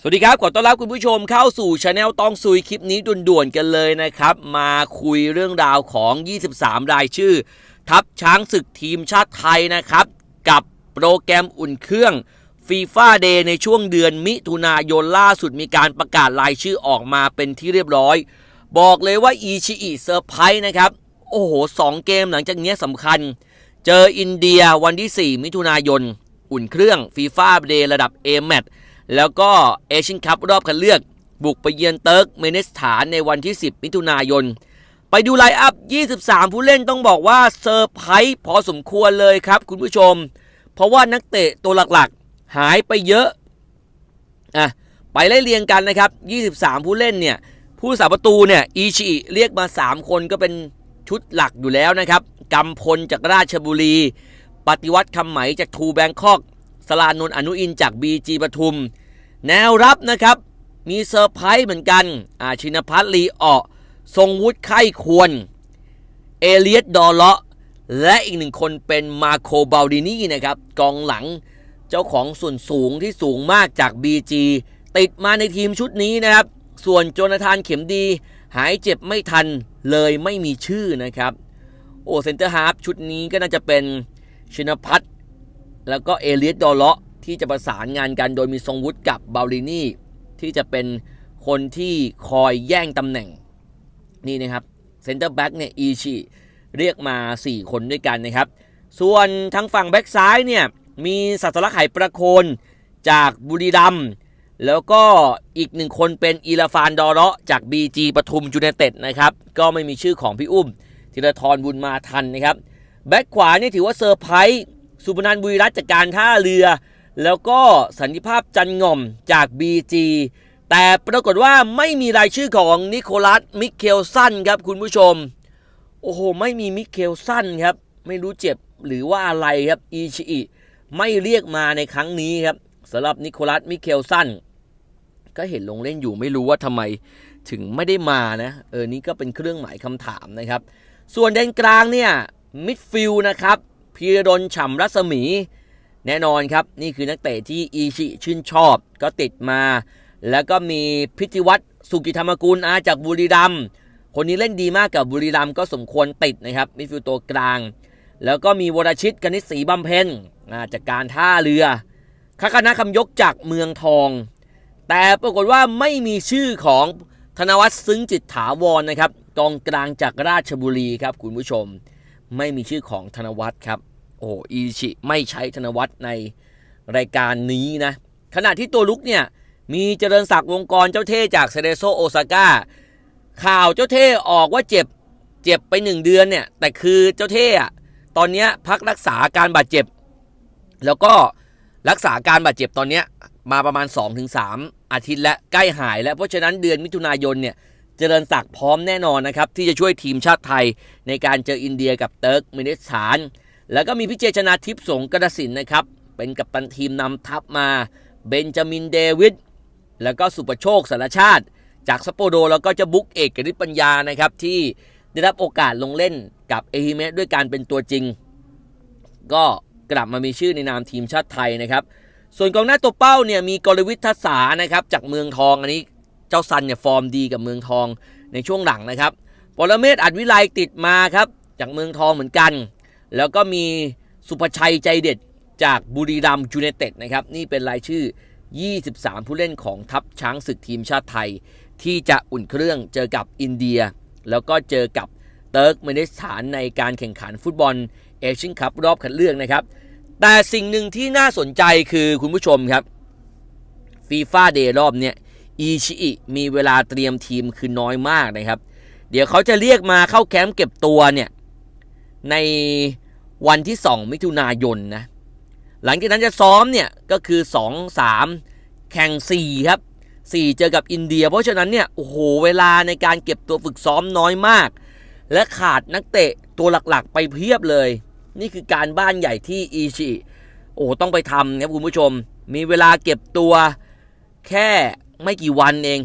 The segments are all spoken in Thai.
สวัสดีครับ ขอต้อนรับคุณผู้ชมเข้าสู่ช anel ต้องซุยคลิปนี้ด่วนๆกันเลยนะครับ มาคุยเรื่องราวของ 23 รายชื่อ ทัพช้างศึกทีมชาติไทยนะครับ กับโปรแกรมอุ่นเครื่องฟีฟ่าเดย์ในช่วงเดือนมิถุนายนล่าสุดมีการประกาศรายชื่อออกมาเป็นที่เรียบร้อย บอกเลยว่าอีชิอิเซอร์ไพรส์นะครับ โอ้โห 2 เกมหลังจากเนี้ยสำคัญ เจออินเดียวันที่ 4 มิถุนายน อุ่นเครื่องฟีฟ่าเดย์ระดับ A แมต แล้วก็เอเชียนคัพรอบคัดเลือก บุกไปเยือนเติร์กเมนิสถานในวันที่ 10 มิถุนายน ไปดูไลน์อัพ 23 ผู้เล่นต้องบอกว่าเซอร์ไพรส์พอสมควรเลยครับคุณผู้ชม เพราะว่านักเตะตัวหลักๆ หายไปเยอะอะไปไล่เรียงกันนะครับ 23 ผู้เล่นเนี่ย ผู้สาประตูเนี่ย อีชิเรียกมา 3 คนก็เป็นชุดหลักอยู่แล้วนะครับกำพลจากราชบุรี ปฏิวัติคำไหมจากทูแบงคอก สลานนท์อนุอินจากบีจีปทุม แนวรับนะครับ มีเซอร์ไพรส์เหมือนกันอาชินพัฒน์ลีออทรงวุฒิไข้ควร เอเลียตดอเลาะ และอีกหนึ่งคนเป็นมาโคบาลดินี่นะครับ กองหลังเจ้าของส่วนสูงที่สูงมากจาก BG ติดมาในทีมชุดนี้นะครับ ส่วนโจนาธานเข็มดี หายเจ็บไม่ทันเลยไม่มีชื่อนะครับ โอ้เซนเตอร์ฮาร์ฟชุดนี้ก็น่าจะเป็นชินพัฒน์ แล้วก็เอเลียตดอเลาะที่จะประสานงานกันโดยมีทรงวุฒิกับบาลินี่ที่จะเป็นคนที่คอยแย่งตำแหน่งนี่นะครับเซนเตอร์แบ็กเนี่ยอีชิเรียกมา 4 คนด้วยกันนะครับ ส่วนทางฝั่งแบ็กซ้ายเนี่ยมีสัตลักษณ์ไหประโคนจากบุรีรัมแล้วก็อีกหนึ่งคนเป็นอีลาฟานดอเราะจาก BG ปทุมยูไนเต็ดนะครับ ก็ไม่มีชื่อของพี่อุ้มธีรทรบุญมาทันนะครับ แบ็กขวานี่ถือว่าเซอร์ไพรส์ สุพนันบุรีรัตจากการท่าเรือ แล้วก็สันติภาพจันง่อมจาก BG แต่ปรากฏว่าไม่มีรายชื่อของนิโคลัสมิเคลสันครับคุณผู้ชม โอ้โห ไม่มีมิเคลสันครับ ไม่รู้เจ็บหรือว่าอะไรครับอีชิอิไม่เรียกมาในครั้งนี้ครับสำหรับนิโคลัสมิเคลสันก็เห็นลงเล่นอยู่ไม่รู้ว่าทำไมถึงไม่ได้มานะ เออ นี่ก็เป็นเครื่องหมายคำถามนะครับ ส่วนแดนกลางเนี่ยมิดฟิลนะครับ พีรดลฉ่ำรัศมี แน่นอนครับ นี่คือนักเตะที่อีชิชื่นชอบ ก็ติดมา แล้วก็มีพิธิวัตรสุกิธรรมกุลอาจากบุรีรัมย์คนนี้เล่นดีมากกับบุรีรัมย์ก็สมควรติดนะครับมิดฟิลด์ตัวกลาง แล้วก็มีวรชิตกนิษฐ์ศรีบำเพ็ญาจากการท่าเรือคคณะคำยกจากเมืองทอง แต่ปรากฏว่าไม่มีชื่อของธนวัฒน์ซึ้งจิตถาวรนะครับกองกลางจากราชบุรีครับคุณผู้ชม ไม่มีชื่อของธนวัฒน์ครับ โอ้อีชิไม่ใช้ธนวัฒน์ในรายการนี้นะ ขณะที่ตัวลุกเนี่ย มีเจริญศักดิ์วงกรเจ้าเท่จากเซเดโซโอซาก้าข่าวเจ้าเท่ออกว่าเจ็บเจ็บไปหนึ่งเดือนเนี่ย แต่คือเจ้าเท่อะตอนเนี้ยพักรักษาการบาดเจ็บ แล้วก็รักษาการบาดเจ็บตอนเนี้ยมาประมาณ 2-3 อาทิตย์และใกล้หายแล้วเพราะฉะนั้นเดือนมิถุนายนเนี่ย เจริญศักดิ์พร้อมแน่นอนนะครับที่จะช่วยทีมชาติไทยในการเจออินเดียกับเติร์กเมนิสถาน แล้วก็มีพิเจชนาทิพย์สงกระสินนะครับเป็นกัปตันทีมนำทัพมาเบนจามินเดวิดแล้วก็สุประโชคสารชาติ จากสปโปโดแล้วก็จะบุกเอกกฤษปัญญานะครับที่ได้รับโอกาสลงเล่นกับเอฮิเมะด้วยการเป็นตัวจริง ก็กลับมามีชื่อในนามทีมชาติไทยนะครับ ส่วนกองหน้าตัวเป้าเนี่ยมีกรวิททัศานะครับจากเมืองทองอันนี้ เจ้าซันเนี่ยฟอร์มดีกับเมืองทองในช่วงหลังนะครับปรเมศอัดวิไลติดมาครับจากเมืองทองเหมือนกัน แล้วก็มีสุภชัยใจเด็ดจากบุรีรัมย์ยูไนเต็ดนะครับนี่เป็นรายชื่อ 23 ผู้เล่นของทัพช้างศึกทีมชาติไทย ที่จะอุ่นเครื่องเจอกับอินเดีย แล้วก็เจอกับเติร์กเมนิสถานในการแข่งขันฟุตบอลเอเชียนคัพรอบคัดเลือกนะครับ แต่สิ่งหนึ่งที่น่าสนใจคือคุณผู้ชมครับฟีฟ่าเดย์รอบเนี้ย อีชิอิมีเวลาเตรียมทีมคือน้อยมากนะครับ เดี๋ยวเขาจะเรียกมาเข้าแคมป์เก็บตัวเนี่ยในวันที่ 2 มิถุนายนนะหลังจากนั้นจะซ้อมเนี่ยก็คือ 2 3 แข่ง 4 ครับ 4 เจอกับอินเดีย เพราะฉะนั้นเนี่ยโอ้โหเวลาในการเก็บตัวฝึกซ้อมน้อยมาก และขาดนักเตะตัวหลักๆ ไปเพียบเลย นี่คือการบ้านใหญ่ที่อีชิโอ้ต้องไปทำครับคุณผู้ชม มีเวลาเก็บตัวแค่ ไม่กี่วันเอง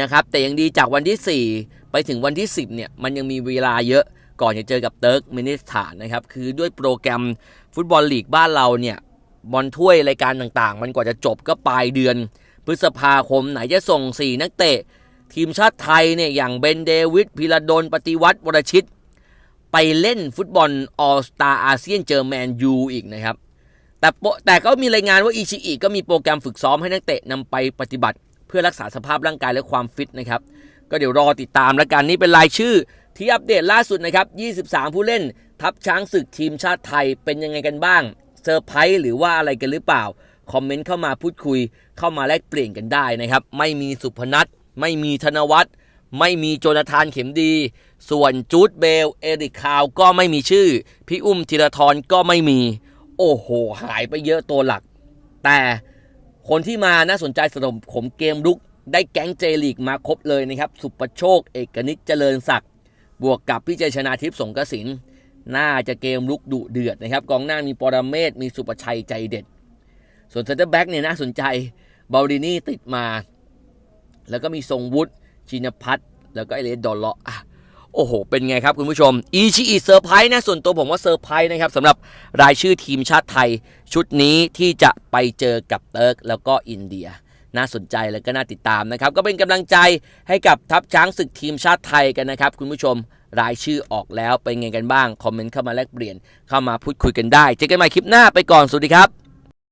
นะครับแต่ยังดีจากวันที่ 4 ไปถึงวันที่ 10เนี่ยมันยังมีเวลาเยอะก่อนจะเจอกับเติร์กเมนิสถานนะครับคือด้วยโปรแกรมฟุตบอลลีกบ้านเราเนี่ยบอลถ้วยรายการต่างๆ มันกว่าจะจบก็ปลายเดือน พฤษภาคมไหนจะส่ง 4 นักเตะ ทีมชาติไทยเนี่ยอย่างเบนเดวิดพิรดลปฏิวัติวรชิต ไปเล่นฟุตบอลออสตาอาเซียนเจอแมนยูอีกนะครับ แต่โปแต่ก็มีรายงานว่าอิชิอิก็มีโปรแกรมฝึกซ้อมให้นักเตะนำไปปฏิบัติ เพื่อรักษาสภาพร่างกายและความฟิตนะครับ ก็เดี๋ยวรอติดตามแล้วกันนี่เป็นรายชื่อที่อัปเดตล่าสุดนะครับ 23 ผู้เล่น ทัพช้างศึกทีมชาติไทยเป็นยังไงกันบ้างเซอร์ไพรส์หรือว่าอะไรกันหรือเปล่า คอมเมนต์เข้ามาพูดคุย เข้ามาแลกเปลี่ยนกันได้นะครับ ไม่มีสุพนัทไม่มีธนวัฒน์ไม่มีโจนาธานเข็มดี ส่วนจูดเบล เอริกคาวก็ไม่มีชื่อ พี่อุ้มธีรทรก็ไม่มี โอ้โห หายไปเยอะตัวหลัก แต่คนที่มาน่าสนใจสำหรับผมเกมรุกได้แก๊งเจลีกมาครบเลยนะครับ สุประโชค เอกนิตเจริญศักดิ์บวกกับพี่เจชนาทิพย์สงกสินน่าจะเกมลุกดุเดือดนะครับกองหน้ามีปรเมศมีสุประชัยใจเด็ด ส่วนเซนเตอร์แบ็กเนี่ยน่าสนใจบาลินี่ติดมา แล้วก็มีทรงวุฒิชินพัฒน์แล้วก็ไอเลสดอลเลาะ โอ้โห เป็นไงครับคุณผู้ชม อีชีอีเซอร์ไพรส์นะ ส่วนตัวผมว่าเซอร์ไพรส์นะครับสำหรับรายชื่อทีมชาติไทย ชุดนี้ที่จะไปเจอกับเติร์กแล้วก็อินเดีย น่าสนใจแล้วก็น่าติดตามนะครับ ก็เป็นกำลังใจให้กับทัพช้างศึกทีมชาติไทยกันนะครับ คุณผู้ชมรายชื่อออกแล้วเป็นไงกันบ้าง คอมเมนต์เข้ามาแลกเปลี่ยนเข้ามาพูดคุยกันได้ เจอกันใหม่คลิปหน้าไปก่อนสวัสดีครับ